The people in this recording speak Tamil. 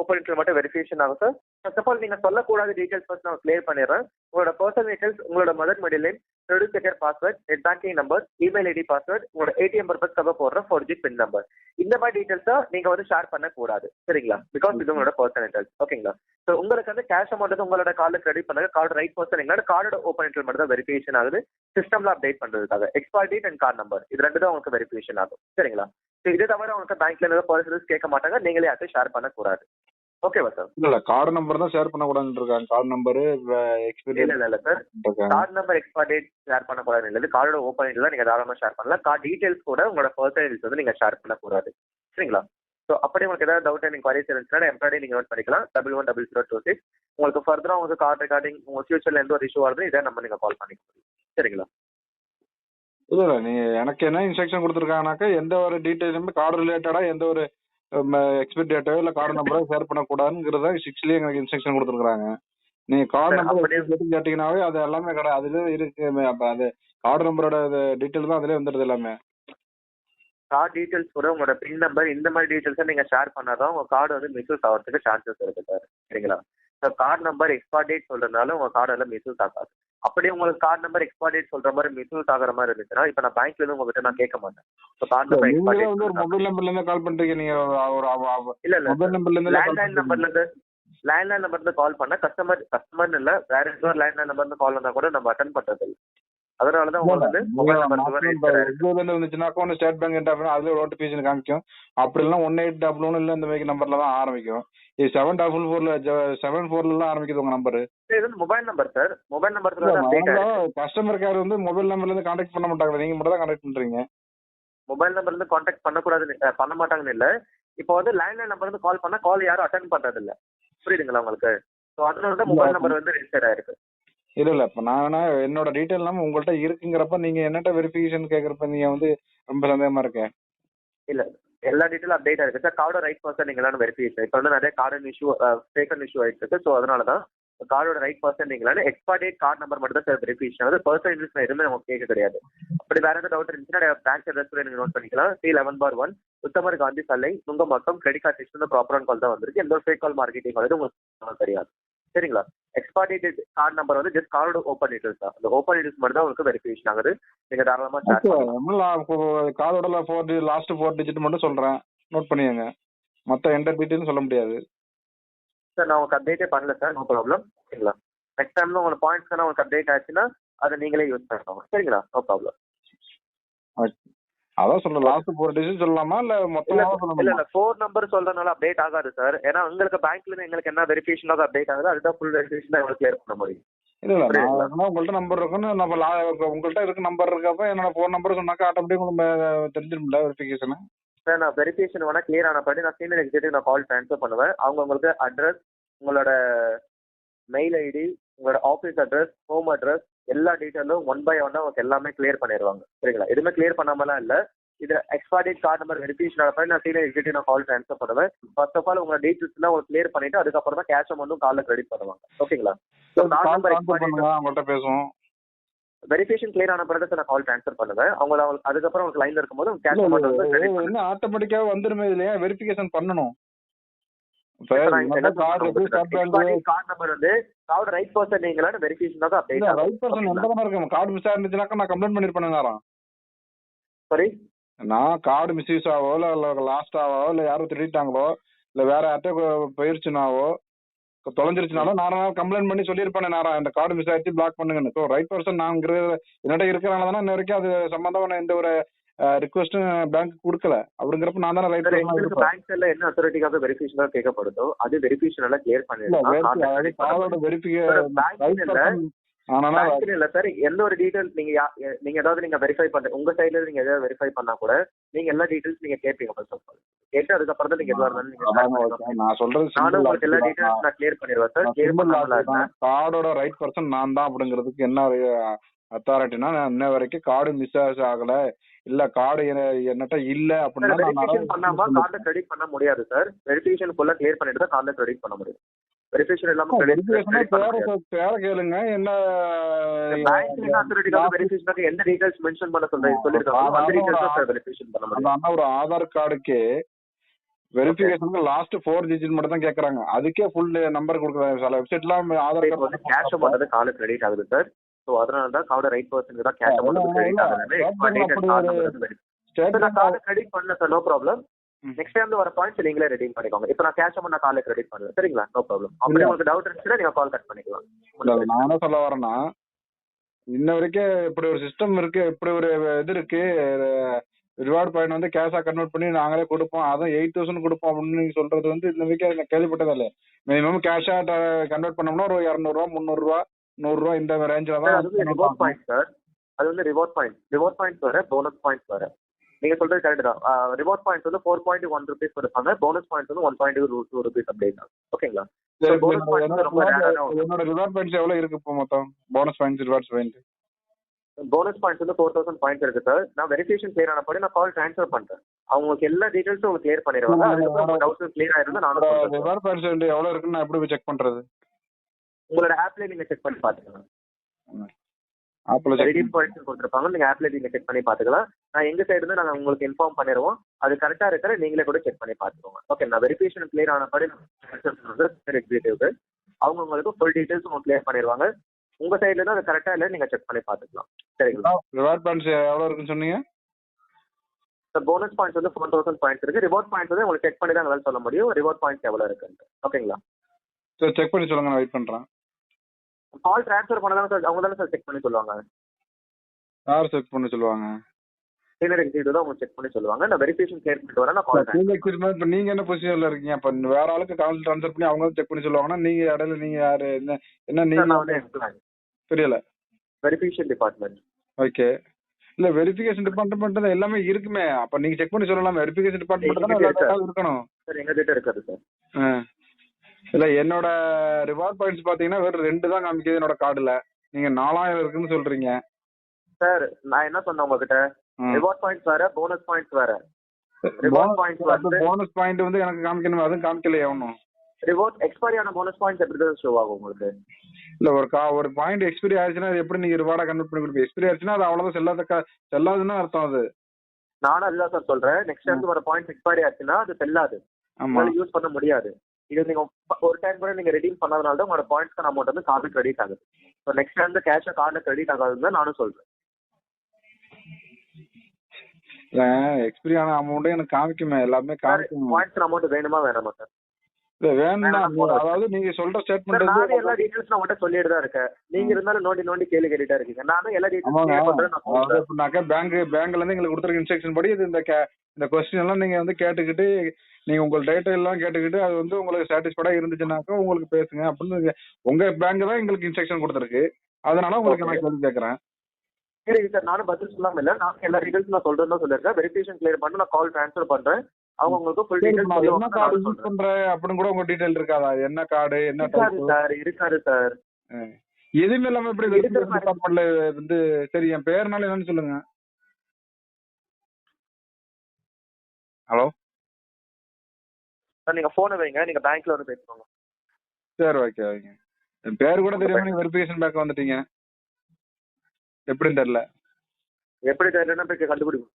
ஓப்பன் இன்டர்வியூ மட்டும் வெரிஃபிகேஷன் ஆகும் சார் ஃபர்ஸ்ட் ஆஃப் ஆல் நீங்க சொல்லக்கூடாத டீடைல்ஸ் ஃபர்ஸ்ட் நான் கிளியர் பண்ணிடுறேன். உங்களோட பர்சனல் டீடைல்ஸ் உங்களோட mother middle name credit checker password net banking number email ID password உங்களோட ஏடிஎம் பர்பஸ்க்காக போடுற ஃபோர் ஜி பின் நம்பர் இந்த மாதிரி டீடைல்ஸா நீங்க வந்து ஷேர் பண்ணக்கூடாது சரிங்களா? பிகாஸ் இது உங்களோட பர்சனல் டீடைல்ஸ் ஓகேங்களா ஸோ உங்களுக்கு வந்து கேஷ் அமௌண்ட் வந்து உங்களோட கார்டில் கிரெடிட் பண்ணாங்க. கார்டு ரைட் பர்சன் எங்களோட கார்டோட ஓப்பன் இன்ட்ரல் மட்டும் தான் வெரிஃபிகேஷன் ஆகுது. சிஸ்டம்ல அப்டேட் பண்றதுக்காக. Expire date and card number இது ரெண்டு தான் உங்களுக்கு வெரிஃபிகேஷன் ஆகும் சரிங்களா? ஸோ இதை தவிர உங்களுக்கு பேங்க்ல இருந்து பர்சனல்ஸ் கேட்க மாட்டாங்க. நீங்களே யார்ட்டும் ஷேர் பண்ணக்கூடாது. ஓகேவா சார் இல்ல இல்ல கார்டு நம்பர் தான் ஷேர் பண்ணக்கூடாதுன்னு இருக்காங்க கார்டு நம்பரு எக்ஸ்பீரியன்ஸ் இல்ல இல்ல sir card number expiry date share பண்ணக்கூடாது இல்லை. கார்டோட ஓப்பன் தான் நீங்க தாராளமா ஷேர் பண்ணலாம். கார்டு டீடைல்ஸ் கூட உங்களோட பர்சனல் டீடைல்ஸ் வந்து நீங்க ஷேர் பண்ணக்கூடாது. சரிங்களா? ஸோ அப்படி உங்களுக்கு ஏதாவது டவுட் எனக்கு குவாரிஸ் இருந்துச்சுன்னா எம்ப்ளாய்டே நீங்க நோட் பண்ணிக்கலாம். Double one double zero two six உங்களுக்கு ஃபர்தரா உங்களுக்கு கார்டு ரெக்கார்டிங் உங்க ஃபியூச்சர்ல எந்த ஒரு இஷ்யூ வருது இதை நம்ம நீங்க கால் பண்ணிக்க முடியும். சரிங்களா? இல்ல இல்ல நீங்க எனக்கு என்ன இன்ஸ்ட்ரக்ஷன் கொடுத்துருக்காங்கனாக்கா எந்த ஒரு டீடைலுமே கார்டு ரிலேட்டடா எந்த ஒரு எக்ஸ்பைரி டேட்டோ இல்ல கார்டு நம்பரோ ஷேர் பண்ணக்கூடாதுங்கிறத சிக்ஸ்லயே எனக்கு இன்ஸ்ட்ரக்ஷன் கொடுத்துருக்காங்க நீங்க கார்டு நம்பர் கேட்டீங்கன்னாவே அது எல்லாமே கிடையாது அதுல இருக்கு அப்ப அது கார்டு நம்பரோட டீட்டெயில் தான் அதுலயே வந்துடுது எல்லாமே. கார்டு டீடைல்ஸ் கூட உங்களோட பின் நம்பர் இந்த மாதிரி டீடைல்ஸை நீங்க ஷேர் பண்ணாதான் உங்க கார்டு வந்து மிஸ்யூஸ் ஆகிறதுக்கு சான்சஸ் இருக்கு சார். சரிங்களா? So card number expiry date சொல்றதுனால உங்க கார்டு எல்லாம் மிஸ்யூஸ் ஆகாது. அப்படியே உங்களுக்கு கார்டு நம்பர் எக்ஸ்பைரி டேட் சொல்ற மாதிரி மிஸ்யூஸ் ஆகிற மாதிரி இருந்துச்சுன்னா இப்போ நான் பேங்க்ல இருந்து உங்ககிட்ட நான் கேட்க மாட்டேன். ஸோ கார்டு நம்பர் நீங்களே வந்து ஒரு மொபைல் நம்பர்ல இருந்து கால் பண்றீங்க. நீங்க ஒரு இல்ல இல்ல மொபைல் நம்பர்ல இருந்து லேண்ட்லைன் நம்பர்ல இருந்து லேண்ட்லைன் நம்பர்ல இருந்து கால் பண்ணா கஸ்டமர் கஸ்டமர்னு இல்ல வேற ஏதோ லேண்ட்லைன் நம்பர்ல இருந்து கால் வந்தா கூட நம்ம அட்டன் பண்றது இல்ல அதனால தான் உங்களுக்கு வந்து மொபைல் நம்பர் இருந்துச்சுனாக்கா ஸ்டேட் பேங்க் இன்டர்ஃபன் அதுல நோட்டிபிகேஷன் காமிக்கும். அப்படி இல்லைன்னா ஒன் எயிட் டபுள் ஒன் இல்ல இந்த மாதிரி நம்பர்ல தான் ஆரம்பிக்கும். இது செவன் டபுள் ஃபோர்ல செவன் ஃபோர்ல எல்லாம் ஆரம்பிக்குது உங்க நம்பர் இது வந்து mobile number sir mobile number customer care வந்து மொபைல் நம்பர்ல இருந்து கான்டாக்ட் பண்ண மாட்டாங்க. நீங்க மட்டும் தான் கான்டாக்ட் பண்றீங்க. மொபைல் நம்பர்ல இருந்து கான்டாக்ட் பண்ணக்கூடாதுன்னு பண்ண மாட்டாங்கன்னு இல்ல. இப்போ வந்து லேண்ட்லைன் நம்பர் இருந்து கால் பண்ணா கால் யாரும் அட்டன் பண்றது இல்ல புரியுதுங்களா உங்களுக்கு? ஸோ அதனால தான் மொபைல் நம்பர் வந்து ரெஜிஸ்டர் ஆயிருக்கு. இல்ல இல்ல. இப்ப நான் வேணா என்னோட டீடைல் எல்லாம் உங்கள்ட்ட இருக்குங்கிறப்ப நீங்க என்னட்ட வெரிஃபிகேஷன் கேக்குறப்ப நீங்க வந்து ரொம்ப சந்தேகமா இருக்கேன் இல்ல. எல்லா டீடைலும் அப்டேட் இருக்கு. சார் கார்டோட ரைட் பர்சன் நீங்களான வெரிஃபிகேஷன் இப்போ வந்து நிறைய கார்டு இஷ்யூ ஃபேக்கன் இஷ்யூ ஆயிட்டு இருக்கு. ஸோ அதனால தான் கார்டோட ரைட் பர்சன் நீங்களான எக்ஸ்பா டேட் கார்டு நம்பர் மட்டும் தான் சார் வெரிஃபிகேஷன் வந்து பர்சன் இன்ட்ரெஸ்ட் எதுவுமே நமக்கு கேட்க கிடையாது. அப்படி வேற எந்த டவுட் இருந்துச்சுன்னா பேங்க் அட்ரஸ் கூட நீங்க நோட் பண்ணிக்கலாம். சி லெவன் பார் ஒன் உத்தமர் காந்தி சாலை மொத்தம் கிரெடிட் கார்டு சிஸ்டம் ப்ராப்பரான கால் தான் வந்திருக்கு. எந்த ஒரு ஃபேக் கால் மார்க்கெட்டிங் வந்து உங்களுக்கு தெரியாது. சரிங்களா? எக்ஸ்பைரி டேட் கார்டு நம்பர் வந்து ஜஸ்ட் கார்டு ஓப்பன் டீட்டெயில்ஸ் தான். அந்த ஓப்பன் டீட்டெயில்ஸ் மட்டும் தான் உங்களுக்கு வெரிஃபிகேஷன் ஆகுது. நீங்க தாராளமா கார்டோட ஃபோர் லாஸ்ட் ஃபோர் டிஜிட் மட்டும் சொல்றேன். நோட் பண்ணிக்கங்க. மத்த என்டர் டீடைல்னு சொல்ல முடியாது. சார் நான் உங்களுக்கு அப்டேட்டே பண்ணல சார் நோ ப்ராப்ளம் சரிங்களா? நெக்ஸ்ட் டைம்ல உங்களுக்கு பாயிண்ட்ஸ் உங்களுக்கு அப்டேட் ஆச்சுன்னா அதை நீங்களே யூஸ் பண்ணிக்கோங்க. சரிங்களா? நோ ப்ராப்ளம் அதான் சொல்ல லாஸ்ட் ஃபோர் டிஜிட் சொல்லலாமா? இல்ல மொத்தமா இல்ல இல்ல ஃபோர் நம்பர் சொல்றதுனால அப்டேட் ஆகாது சார் ஏன்னா உங்களுக்கு பேங்க்ல இருந்து எங்களுக்கு என்ன வெரிஃபிகேஷனாக அப்டேட் ஆகுது அதுதான் ஃபுல் வெரிஃபிகேஷன் எங்களுக்கு கிளியர் பண்ண முடியும். இல்ல இல்ல உங்கள்ட்ட நம்பர் இருக்குன்னு நம்ம உங்கள்ட்ட இருக்க நம்பர் இருக்கப்ப என்னோட ஃபோன் நம்பர் சொன்னாக்கா ஆட்டோமேட்டிக் உங்களுக்கு தெரிஞ்சிரும்ல வெரிஃபிகேஷன் சார் நான் வெரிஃபிகேஷன் வேணா கிளியர் ஆன பண்ணி நான் சீனியர் எக்ஸிக்யூட்டிவ் நான் கால் ட்ரான்ஸ்ஃபர் பண்ணுவேன். அவங்க உங்களுக்கு அட்ரஸ் உங்களோட மெயில் ஐடி உங்களோட ஆஃபீஸ் அட்ரஸ் ஹோம் அட்ரஸ் எல்லா டீட்டெயிலும் ஒன் பை ஒன்னா உங்களுக்கு எல்லாமே கிளியர் பண்ணிடுவாங்க சரிங்களா எதுவுமே கிளியர் பண்ணாமலாம் இல்ல. இது எக்ஸ்பைரி கார்டு நம்பர் வெரிஃபிகேஷன் நான் சீனியர் எக்ஸிக்யூட்டிவ் நான் கால் ட்ரான்ஸ்ஃபர் பண்ணுவேன். ஃபர்ஸ்ட் ஆஃப் ஆல் உங்க டீட்டெயில்ஸ் எல்லாம் உங்களுக்கு கிளியர் பண்ணிட்டு அதுக்கப்புறம் தான் கேஷ் அமௌண்ட்டும் காலில் கிரெடிட் பண்ணுவாங்க. ஓகேங்களா? ஸோ கார்டு நம்பர் அவங்கள்ட்ட பேசுவோம். வெரிஃபிகேஷன் கிளியர் ஆன பிறகு நான் கால் ட்ரான்ஸ்ஃர் பண்ணுவேன். அவங்க அதுக்கப்புறம் உங்களுக்கு லைன்ல இருக்கும்போது கேஷ் அமௌண்ட் வந்து ஆட்டோமேட்டிக்காவே வந்துருமே இல்லையா வெரிஃபிகேஷன் பண்ணணும். ரைட் பர்சன் நீங்களான வெரிஃபிகேஷன் தான் அப்டேட் இல்ல ரைட் பர்சன் எந்த மாதிரி இருக்கும் கார்டு மிஸ் ஆயிருந்துச்சுனாக்கா நான் கம்ப்ளைண்ட் பண்ணிருப்பேன் சாரி. நான் கார்டு மிஸ்யூஸ் ஆவோ இல்ல லாஸ்ட் ஆவோ இல்ல யாரும் திருடிட்டாங்களோ இல்ல வேற யார்கிட்ட போயிருச்சுனாவோ தொலைஞ்சிருச்சுனாலோ நான் கம்ப்ளைண்ட் பண்ணி சொல்லியிருப்பேன் நேரம் இந்த கார்டு மிஸ் ஆயிடுச்சு பிளாக் பண்ணுங்கன்னு ஸோ ரைட் பர்சன் நான் இருக்கிறனால தானே இன்ன வரைக்கும் அது சம்பந்தமான எந்த ஒரு ரிக்வஸ்ட்டும் பேங்க் கொடுக்கல. அப்படிங்கிறப்ப நான் தானே ரைட் எங்களுக்கு பேங்க் சைடுல என்ன அத்தாரிட்டிக்காக வெரிஃபிகேஷன் கேட்கப்படுதோ அது வெரிஃபிகேஷன் எல்லாம் கிளியர் பண்ணிடலாம் வெரிஃபிகேஷன் ஆனா இல்ல சார் எந்த ஒரு டீடைல்ஸ் நீங்க நீங்க ஏதாவது நீங்க வெரிஃபை பண்ண உங்க சைடுல நீங்க ஏதாவது வெரிஃபை பண்ணா கூட நீங்க எல்லா டீடைல்ஸ் நீங்க கேட்பீங்க ஃபர்ஸ்ட் ஆஃப் ஆல் கேட்டு அதுக்கப்புறம் தான் நீங்க எதுவா இருந்தாலும் நீங்க. நான் சொல்றது நானும் உங்களுக்கு எல்லா டீடைல்ஸ் நான் கிளியர் பண்ணிடுவேன் சார் கிளியர் இருந்தேன் கார்டோட ரைட் பர்சன் நான் தான் அப்படிங்கிறதுக்கு என்ன அத்தாரிட்டினா இன்ன வரைக்கும் கார்டு மிஸ் ஆகல. இல்ல கார்டு என்னட்ட இல்ல அப்படின்னா நான் வெரிஃபிகேஷன் பண்ணாம கார்ட கிரெடிட் பண்ண முடியாது சார் வெரிஃபிகேஷன் ஃபுல்லா கிளியர் பண்ணிட்டு தான் கார்ட கிரெடிட் பண்ண முடியும். வெரிஃபிகேஷன் இல்லாம பேர பேர கேளுங்க. என்ன வெரிஃபிகேஷனுக்கு எந்த டீடைல்ஸ் மென்ஷன் பண்ண சொல்றீங்க சொல்லிருக்காங்க அந்த டீடைல்ஸ் தான் சார் வெரிஃபிகேஷன் பண்ண அந்த முடியும். அண்ணா ஒரு ஆதார் கார்டுக்கு வெரிஃபிகேஷனுக்கு லாஸ்ட் ஃபோர் டிஜிட் மட்டும் தான் கேக்குறாங்க. அதுக்கே ஃபுல் நம்பர் கொடுக்குறாங்க. சில வெப்சைட்லாம் ஆதார் கேஷ் கார்டு அமௌண்ட் வந்து கார்டு கிரெடிட் ஆகுது சார் ஸோ அதனால தான் கார்டு ரைட் பர்சனுக்கு தான் கேஷ் அமௌண்ட் இல்ல, கிரெடிட் ஆகுது. எக்ஸ்ட்ரா அப்படி டேட் ஒரு கார்டு நம்பர் வந்து verify. சார் நான் ஸ்டேட்மெண்ட் கார்டு கிரெடிட் பண்ணல sir no problem. Next time வர பாயிண்ட்ஸ் நீங்களே ரெடீம் பண்ணிக்கோங்க. இப்போ நான் கேஷ் அமௌண்ட் நான் கார்டு கிரெடிட் பண்ணல. சரிங்களா? நோ ப்ராப்ளம் அப்படி. உங்களுக்கு டவுட் இருந்துச்சுன்னா நீங்க கால் கட் பண்ணிக்கலாம். நான் என்ன சொல்ல வரேன்னா இன்ன வரைக்கும் இப்படி ஒரு சிஸ்டம் இருக்கு இப்படி ஒரு இது இருக்கு ரிவார்ட் பாயிண்ட் வந்து கேஷா கன்வெர்ட் பண்ணி நாங்களே கொடுப்போம். அதான் எயிட் தௌசண்ட் கொடுப்போம் அப்படின்னு நீங்க சொல்றது வந்து இந்த வரைக்கும் கேள்விப்பட்டதே இல்லை. மினிமம் கேஷா கன்வெர்ட் பண்ணோம்னா ஒரு இரநூறுவா முந்நூறுரூவா நூறுரூவா இந்த ரேஞ்சில் சார் அது வந்து ரிவார்ட் தான் பாயிண்ட் சார். அது வந்து ரிவார்ட் பாயிண்ட் ரிவார்ட் பாயிண்ட்ஸ் வர போனஸ் பாயிண்ட்ஸ் வர நீங்க சொல்றது கரெக்ட் தான். ரிவார்ட் பாயிண்ட்ஸ் வந்து ஃபோர் பாயிண்ட் ஒன் ருபீஸ் கொடுப்பாங்க. போனஸ் பாயிண்ட்ஸ் வந்து ஒன் பாயிண்ட் டூ ருபீஸ் அப்படி தான் ஓகேங்களா என்னோட- ஆன ரிவார்ட் பாயிண்ட்ஸ் எவ்வளவு இருக்கு இப்போ மொத்தம்? Bonus points rewards point bonus points வந்து ஃபோர் தௌசண்ட் பாயிண்ட்ஸ் இருக்கு சார். நான் வெரிஃபிகேஷன் கிளியர் ஆனப்படி நான் கால் ட்ரான்ஸ்ஃபர் பண்றேன். அவங்களுக்கு எல்லா டீடைல்ஸும் உங்களுக்கு கிளியர் பண்ணிடுவாங்க. அதுக்கப்புறம். டவுட்ஸ் கிளியர் ஆயிருந்தா நானும் சொல்றேன் sir. ரிவார்ட் பாயிண்ட்ஸ் எவ்வளவு இருக்குன்னு நான் எப்படி செக் பண்றது? உங்களோட ஆப்ல நீங்க செக் பண்ணி பாத்துக்கலாம் ஆப்ல ரெடீம் பாயிண்ட்ஸ் கொடுத்துருப்பாங்க. நீங்க ஆப்ல நீங்க செக் பண்ணி பாத்துக்கலாம் நான் எங்க சைடு இருந்து நாங்க உங்களுக்கு இன்ஃபார்ம் பண்ணிடுவோம். அது கரெக்டா இருக்கிற நீங்களே கூட செக் பண்ணி பாத்துக்கோங்க ஓகே நான் வெரிஃபிகேஷன் கிளியர் ஆனப்படி எக்ஸிக்யூட்டிவ் அவங்க உங்களுக்கு ஃபுல் டீடைல்ஸ் உங்களுக்கு கிளியர் பண்ணிடுவாங்க. உங்க சைடுல இருந்து அது கரெக்டா இல்லை நீங்க செக் பண்ணி பாத்துக்கலாம் சரிங்களா? ரிவார்ட் பாயிண்ட்ஸ் எவ்வளவு இருக்குன்னு சொன்னீங்க? போனஸ் பாயிண்ட்ஸ் வந்து ஃபோர் தௌசண்ட் பாயிண்ட்ஸ் இருக்கு. ரிவார்ட் பாயிண்ட்ஸ் வந்து உங்களுக்கு செக் பண்ணி தான் எங்களால் சொல்ல முடியும். ரிவார்ட் பாயிண்ட்ஸ் எவ்வளவு இருக்குன்னு ஓகேங்களா சரி செக் பண்ணி சொல்லுங்க நான் வெயிட் பண்றேன். கால் ட்ரான்ஸ்ஃபர் பண்ணதான் சார் அவங்க தானே சார் செக் பண்ணி சொல்லுவாங்க. யார் செக் பண்ண சொல்லுவாங்க. சீனியர் எக்ஸிக்யூட்டிவ் தான் உங்களுக்கு செக் பண்ணி சொல்லுவாங்க. நான் வெரிஃபிகேஷன் கிளியர் பண்ணிட்டு வரேன் நான் கால் நீங்க எக்ஸ்பீரியன்ஸ் இப்ப நீங்க என்ன பொசிஷன்ல இருக்கீங்க? அப்ப வேற ஆளுக்கு கால் ட்ரான்ஸ்ஃபர் பண்ணி அவங்க செக் பண்ணி சொல்லுவாங்கன்னா நீங்க இடையில நீங்க யாரு என்ன என்ன நீங்க புரியல. வெரிஃபிகேஷன் டிபார்ட்மெண்ட் ஓகே இல்ல வெரிஃபிகேஷன் டிபார்ட்மெண்ட் தான் எல்லாமே இருக்குமே. அப்ப நீங்க செக் பண்ணி சொல்லலாம். வெரிஃபிகேஷன் டிபார்ட்மெண்ட் தானே இருக்கணும். சார் எங்க கிட்ட இருக்காது சார். இல்ல என்னோட ரிவார்ட் பாயிண்ட்ஸ் பாத்தீங்கன்னா வெறும் ரெண்டு தான் காமிக்குது என்னோட கார்டுல நீங்க நாலாயிரம் இருக்குன்னு சொல்றீங்க. சார் நான் என்ன சொன்னேன் உங்ககிட்ட? ரிவார்ட் பாயிண்ட்ஸ் வேற போனஸ் பாயிண்ட்ஸ் வேற. Reward points வந்து- போனஸ் பாயிண்ட் வந்து எனக்கு காமிக்கணும் அதுவும் காமிக்கலையே ஒன்றும் ரிவார்ட் எக்ஸ்பைரி ஆன போனஸ் பாயிண்ட்ஸ் எப்படி தான் ஷோ ஆகும் உங்களுக்கு? இல்ல ஒரு கா ஒரு பாயிண்ட் எக்ஸ்பீரி ஆயிடுச்சுன்னா அது எப்படி நீங்க ரிவார்டா கன்வெர்ட் பண்ணி கொடுப்பீங்க? எக்ஸ்பீரி ஆயிடுச்சுன்னா அது அவ்வளவுதான் செல்லாத செல்லாதுன்னு அர்த்தம் அது. நானும் அதுதான் சார் சொல்றேன். நெக்ஸ்ட் டைம் வர பாயிண்ட்ஸ் எக்ஸ்பைரி ஆச்சுன்னா அது செல்லாது. ஆமா. யூஸ் பண்ண முடியாது. இது நீங்க ஒரு டைம் கூட நீங்க ரெடீம் பண்ணதுனால தான் உங்களோட பாயிண்ட்ஸ் அமௌண்ட் வந்து கார்டு கிரெடிட் ஆகுது. ஸோ நெக்ஸ்ட் டைம் கேஷ் கார்டுல கிரெடிட் ஆகாதுன்னு தான் நானும் சொல்றேன். எக்ஸ்பீரி ஆன அமௌண்ட் எனக்கு காமிக்குமே எல்லாமே காமிக்குமே. பாயிண்ட்ஸ் அமௌண்ட் வேணுமா வேணாமா சார் இல்ல வேணாம். அதாவது நீங்க சொல்ற ஸ்டேட்மெண்ட் நானும் எல்லா டீடைல்ஸ் நான் உங்கள்கிட்ட சொல்லிட்டு தான் இருக்கேன். நீங்க இருந்தாலும் நோண்டி நோண்டி கேள்வி கேட்டுட்டா இருக்கீங்க. நானும் எல்லா டீடைல்ஸ் பண்றேன் நான் பேங்க் பேங்க்ல இருந்து எங்களுக்கு கொடுத்துருக்க இன்ஸ்ட்ரக்ஷன் படி இது இந்த இந்த கொஸ்டின் எல்லாம் நீங்க வந்து கேட்டுக்கிட்டு நீங்க உங்க டேட்டா எல்லாம் கேட்டுக்கிட்டு அது வந்து உங்களுக்கு சாட்டிஸ்ஃபைடா இருந்துச்சுனாக்கா உங்களுக்கு பேசுங்க. அப்படின்னு உங்க பேங்க் தான் எங்களுக்கு இன்ஸ்ட்ரக்ஷன் கொடுத்துருக்கு. அதனால உங்களுக்கு நான் கேள்வி கேட்கறேன். சரி சார் நானும் பதில் சொல்லாம இல்ல. நான் எல்லா டீடைல்ஸ் நான் சொல்றேன் தான் சொல்லிருக்கேன் வெரிஃபிகேஷன் கிளியர் பண்ணி நான் கால் ட்ரான்ஸ்ஃபர் பண்றேன். அவங்க உங்களுக்கு ஃபுல் டீடைல்ஸ் என்ன கார்டு யூஸ் பண்றேன் அப்படின்னு கூட உங்க டீடைல் இருக்காதா? என்ன கார்டு என்ன? சார் இருக்காரு சார். எதுவுமே இல்லாம. டிபார்ட்மெண்ட்ல வந்து சரி என் பேர்னால என்னன்னு சொல்லுங்க. ஹலோ சார் நீங்க போனை வைங்க. நீங்க பேங்க்ல வந்து பேசுவாங்க சரி ஓகே ஓகே என் பேர் கூட தெரியாம நீங்க வெரிஃபிகேஷன் பேக் வந்துட்டீங்க. எப்படின்னு தெரியல. எப்படி தெரியலன்னா போய் கண்டுபிடிக்கும்